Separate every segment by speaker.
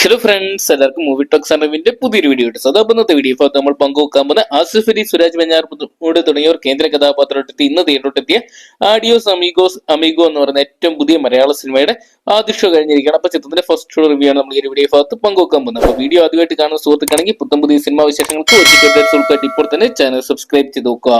Speaker 1: Hello friends എല്ലാവർക്കും movie talks അറിവിന്റെ പുതിയൊരു വീഡിയോ ഉണ്ട് സദാ ഇന്നത്തെ വീഡിയോ നമ്മൾ പങ്കുവെക്കാൻ പോകുന്ന ആസിഫ് അലി സുരാജ് വെഞ്ഞാർമൂട് തുടങ്ങിയവർ കേന്ദ്ര കഥാപാത്രത്തിൽ ഇന്ന് തിയേറ്ററിലെത്തിയ ആഡിയോസ് അമീഗോസ് അമീഗോ എന്ന് പറയുന്ന ഏറ്റവും പുതിയ മലയാള സിനിമയുടെ ആദ്യ ഷോ കഴിഞ്ഞിരിക്കുകയാണ്. അപ്പൊ ചിത്രത്തിന്റെ ഫസ്റ്റ് ഷോ റിവ്യൂ ആണ് നമ്മൾ ഈ വീഡിയോ ഭാഗത്ത് പങ്കുവെക്കാൻ പോകുന്നത്. അപ്പോൾ വീഡിയോ ആദ്യമായിട്ട് കാണുന്ന സുഹൃത്തുക്കാണെങ്കിൽ പുത്തം പുതിയ സിനിമാ വിശേഷങ്ങൾക്ക് ഇപ്പോൾ തന്നെ ചാനൽ സബ്സ്ക്രൈബ് ചെയ്ത് നോക്കുക.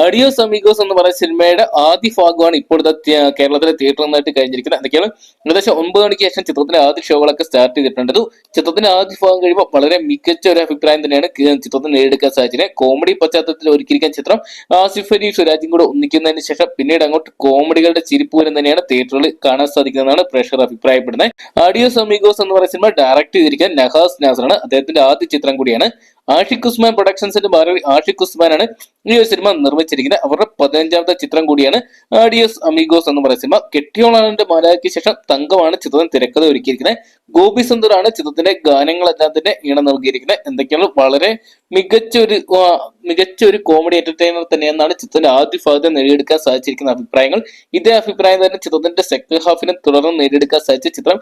Speaker 1: ആഡിയോസ് അമീഗോസ് എന്ന് പറയുന്ന സിനിമയുടെ ആദ്യ ഭാഗമാണ് ഇപ്പോഴത്തെ കേരളത്തിലെ തിയേറ്ററിൽ നിന്നായിട്ട് കഴിഞ്ഞിരിക്കുന്നത്. എന്തൊക്കെയാണ്? ഏകദേശം ഒമ്പത് മണിക്ക് ശേഷം ചിത്രത്തിന്റെ ആദ്യ ഷോകളൊക്കെ സ്റ്റാർട്ട് ചെയ്തിട്ടുണ്ട്. ചിത്രത്തിന്റെ ആദ്യ ഭാഗം കഴിയുമ്പോൾ വളരെ മികച്ച ഒരു അഭിപ്രായം തന്നെയാണ് ചിത്രത്തിന് നേടിയെടുക്കാൻ സാധിച്ചത്. കോമഡി പശ്ചാത്തലത്തിൽ ഒരുക്കിയിരിക്കുന്ന ചിത്രം ആസിഫ് അലി സുരാജും കൂടെ ഒന്നിക്കുന്നതിന് ശേഷം പിന്നീട് അങ്ങോട്ട് കോമഡികളുടെ ചിരിപ്പ് വരും തന്നെയാണ് തിയേറ്ററിൽ കാണാൻ സാധിക്കുന്നതാണ് പ്രേക്ഷകർ അഭിപ്രായപ്പെടുന്നത്. അഡിയോസ് അമീഗോസ് എന്ന് പറയുന്ന സിനിമ ഡയറക്ട് ചെയ്തിരിക്കാൻ നഹാസ് നാസറാണ്. അദ്ദേഹത്തിന്റെ ആദ്യ ചിത്രം കൂടിയാണ്. ആഷിഖ് ഉസ്മാൻ പ്രൊഡക്ഷൻസിന്റെ ഭാരതി ആഷിഖ് ഉസ്മാനാണ് ഈ ഒരു സിനിമ നിർമ്മിച്ചിരിക്കുന്നത്. അവരുടെ പതിനഞ്ചാമത്തെ ചിത്രം കൂടിയാണ് ആഡിയോസ് അമീഗോസ് എന്ന് പറയുന്ന സിനിമ. കെട്ടിയോളാനന്റെ മാലായ്ക്ക് ശേഷം തങ്കമാണ് ചിത്രം തിരക്കഥ ഒരുക്കിയിരിക്കുന്നത്. ഗോപി സുന്ദറാണ് ചിത്രത്തിന്റെ ഗാനങ്ങളെല്ലാം തന്നെ ഈണം നൽകിയിരിക്കുന്നത്. എന്തൊക്കെയാണ്? വളരെ മികച്ച ഒരു മികച്ച ഒരു കോമഡി എന്റർടൈനർ തന്നെയെന്നാണ് ചിത്രത്തിന്റെ ആദ്യ ഭാഗത്ത് നേടിയെടുക്കാൻ സാധിച്ചിരിക്കുന്ന അഭിപ്രായങ്ങൾ. ഇതേ അഭിപ്രായം തന്നെ ചിത്രത്തിന്റെ സെക്കൻഡ് ഹാഫിനെ തുടർന്ന് നേടിയെടുക്കാൻ സാധിച്ച ചിത്രം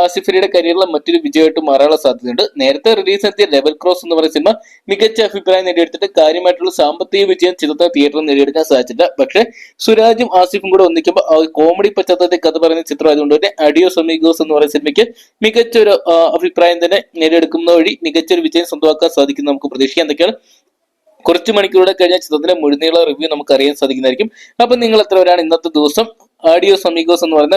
Speaker 1: ആസിഫലിയുടെ കരിയറിലെ മറ്റൊരു വിജയമായിട്ട് മാറാനുള്ള സാധ്യതയുണ്ട്. നേരത്തെ റിലീസ് എത്തിയ ലെവൽ ക്രോസ് എന്ന് പറയുന്ന സിനിമ മികച്ച അഭിപ്രായം നേടിയെടുത്തിട്ട് കാര്യമായിട്ടുള്ള സാമ്പത്തിക വിജയം ചിത്രത്തെ തിയേറ്ററിൽ നേടിയെടുക്കാൻ സാധിച്ചില്ല പക്ഷേ സുരാജും ആസിഫും കൂടെ ഒന്നിക്കുമ്പോൾ കോമഡി പശ്ചാത്തലത്തിൽ കഥ പറയുന്ന ചിത്രം ആയതുകൊണ്ട് തന്നെ അഡിയോ സമീഗോസ് എന്ന് പറയുന്ന സിനിമയ്ക്ക് മികച്ച ഒരു ആ, അഭിപ്രായം തന്നെ നേടിയെടുക്കുന്ന വഴി മികച്ച ഒരു വിജയം സ്വന്തമാക്കാൻ സാധിക്കും നമുക്ക് പ്രതീക്ഷിക്കാം. എന്തൊക്കെയാണ് കുറച്ച് മണിക്കൂറുടെ കഴിഞ്ഞ ചിത്രത്തിലെ മുഴുനീള റിവ്യൂ നമുക്ക് അറിയാൻ സാധിക്കുന്നതായിരിക്കും. അപ്പൊ നിങ്ങൾ എത്ര ഇന്നത്തെ ദിവസം? ആഡിയോ സമീഗോസ് എന്ന് പറയുന്ന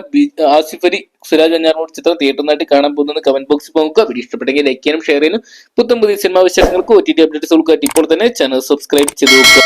Speaker 1: ആസിഫ് അലി സുരാജ് അഞ്ഞാറോട് ചിത്രം തിയേറ്ററിനായിട്ട് കാണാൻ പോകുന്നത് കമന്റ് ബോക്സിൽ നോക്കുക. വീഡിയോ ഇഷ്ടപ്പെട്ടെങ്കിൽ ലൈക്ക് ചെയ്യാനും ഷെയർ ചെയ്യാനും. പുത്തം പുതിയ സിനിമാ വിശേഷങ്ങൾക്ക് ഒ ടി ടി അപ്ഡേറ്റ്സ് ഉൾക്കാട്ടി ഇപ്പോൾ തന്നെ ചാനൽ സബ്സ്ക്രൈബ് ചെയ്ത് നോക്കുക.